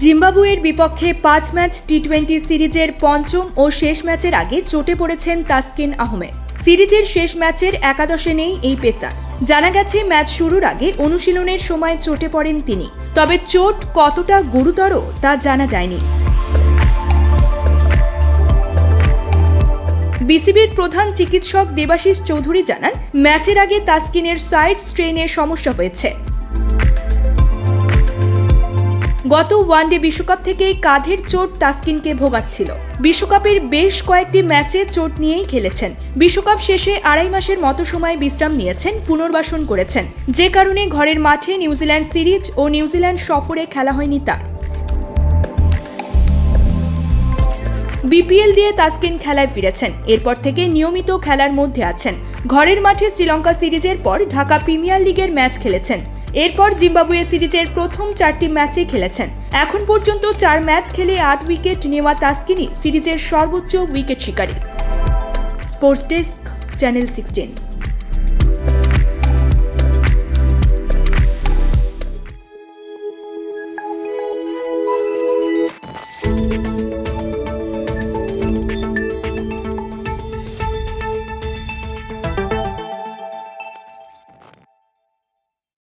জিম্বাবুয়ের বিপক্ষে পাঁচ ম্যাচ টি টোয়েন্টি সিরিজের পঞ্চম ও শেষ ম্যাচের আগে চোটে পড়েছেন তাসকিন আহমেদ। সিরিজের শেষ ম্যাচের একাদশে নেই এই পেসার। জানা গেছে, ম্যাচ শুরুর আগে অনুশীলনের সময় চোটে পড়েন তিনি। তবে চোট কতটা গুরুতর তা জানা যায়নি। বিসিবির প্রধান চিকিৎসক দেবাশিস চৌধুরী জানান, ম্যাচের আগে তাসকিনের সাইড স্ট্রেনের সমস্যা হয়েছে। গত ওয়ানডে বিশ্বকাপ থেকেই কাঁধের চোট তাসকিনকে ভোগাচ্ছিল। বিশ্বকাপের বেশ কয়েকটি ম্যাচে চোট নিয়েই খেলেছেন। বিশ্বকাপ শেষে আড়াই মাসের মতো সময় বিশ্রাম নিয়েছেন, পুনর্বাসন করেছেন। যে কারণে ঘরের মাঠে নিউজিল্যান্ড সিরিজ ও নিউজিল্যান্ড সফরে খেলা হয়নি তার। বিপিএল দিয়ে তাসকিন খেলায় ফিরেছেন, এরপর থেকে নিয়মিত খেলার মধ্যে আছেন। ঘরের মাঠে শ্রীলঙ্কা সিরিজের পর ঢাকা প্রিমিয়ার লিগের ম্যাচ খেলেছেন। এরপর জিম্বাবুয়ে সিরিজের প্রথম চারটি ম্যাচে খেলেছেন। এখন পর্যন্ত চার ম্যাচ খেলে আট উইকেট নেওয়া তাস্কিনি সিরিজের সর্বোচ্চ উইকেট শিকারী। Sports desk, channel sixteen.